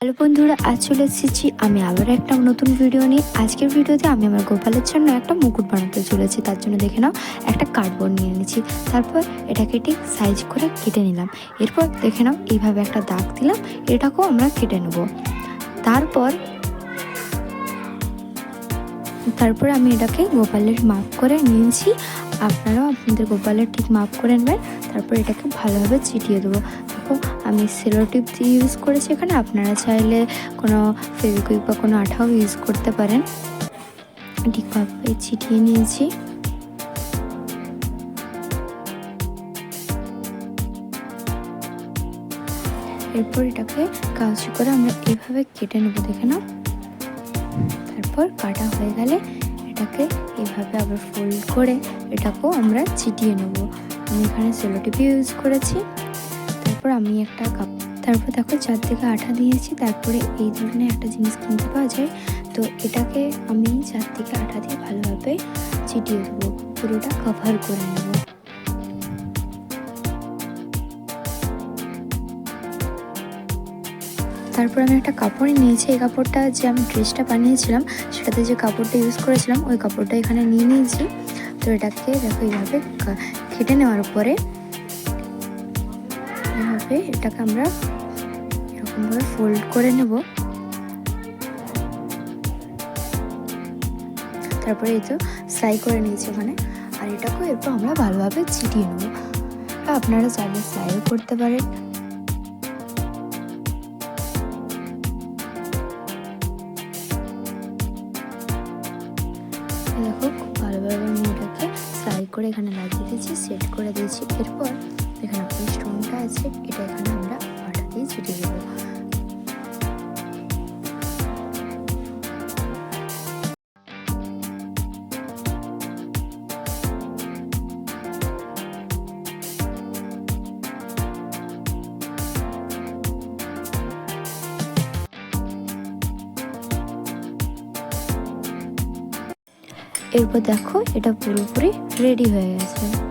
Hello বন্ধুরা, আজ চলে এসেছি আমি আবার একটা নতুন ভিডিও নিয়ে। আজকের ভিডিওতে আমি আমার গোপালের জন্য একটা মুকুট বানাতে চলেছি, তার জন্য দেখে নাও, একটা কার্ডবোর্ড নিয়ে নিয়েছি তারপর এটাকে ঠিক সাইজ করে কেটে নিলাম। এরপর দেখে নাও, এইভাবে একটা দাগ দিলাম, এটাকেও আমরা কেটে নেব। তারপর তারপর আমি এটাকে গোপালের মাপ করে নিয়েছি। আপনারাও আপনাদের গোপালের ঠিক মাপ করে নেবেন। তারপর এটাকে ভালোভাবে চিটিয়ে দেবো। দেখো, আমি সেলো টিপ দিয়ে ইউজ করেছি এখানে, আপনারা চাইলে কোনো ফেভিকুইক বা কোনো আঠাও ইউজ করতে পারেন। ঠিকভাবে চিটিয়ে নিয়েছি। এরপর এটাকে কাগজি করে আমরা এভাবে কেটে নেব, দেখে নাও। তারপর কাটা হয়ে গেলে এটাকে এভাবে আবার ফোল্ড করে এটাকেও আমরা চিটিয়ে নেব। আমি এখানে সেলোটিপি ইউজ করেছি। তারপর আমি একটা কাপ, তারপর দেখো চারদিকে আঠা দিয়েছি, তারপরে এই ধরনের একটা জিনিস কিনতে পাওয়া যায়। তো এটাকে আমি চারদিকে আঠা দিয়ে ভালোভাবে চিটিয়ে দেবো, পুরোটা কভার করে নেব। তারপর আমি একটা কাপড় নিয়েছি, এই কাপড়টা যে আমি ড্রেসটা বানিয়েছিলাম, সেটাতে যে কাপড়টা ইউজ করেছিলাম, ওই কাপড়টা এখানে নিয়ে নিয়েছি। তো এটাকে দেখো এইভাবে কেটে নেওয়ার পরে এভাবে এটাকে আমরা এরকমভাবে ফোল্ড করে নেব। তারপরে এই তো সাই করে নিয়েছি ওখানে। আর এটাকেও এরপর আমরা ভালোভাবে ছিটিয়ে নেব। আপনারা চাইলে সাইও করতে পারেন। দেখো, খুব ভালোভাবে আমি এটাকে ফ্রাই করে এখানে লাগিয়ে দিয়েছি সেট করে দিয়েছি। এরপর এখানে আপনি স্টোনটা আছে। এটা এখানে আমরা আটা দিয়ে ছিটিয়ে দেবো। এরপর দেখো, এটা পুরোপুরি রেডি হয়ে গেছে।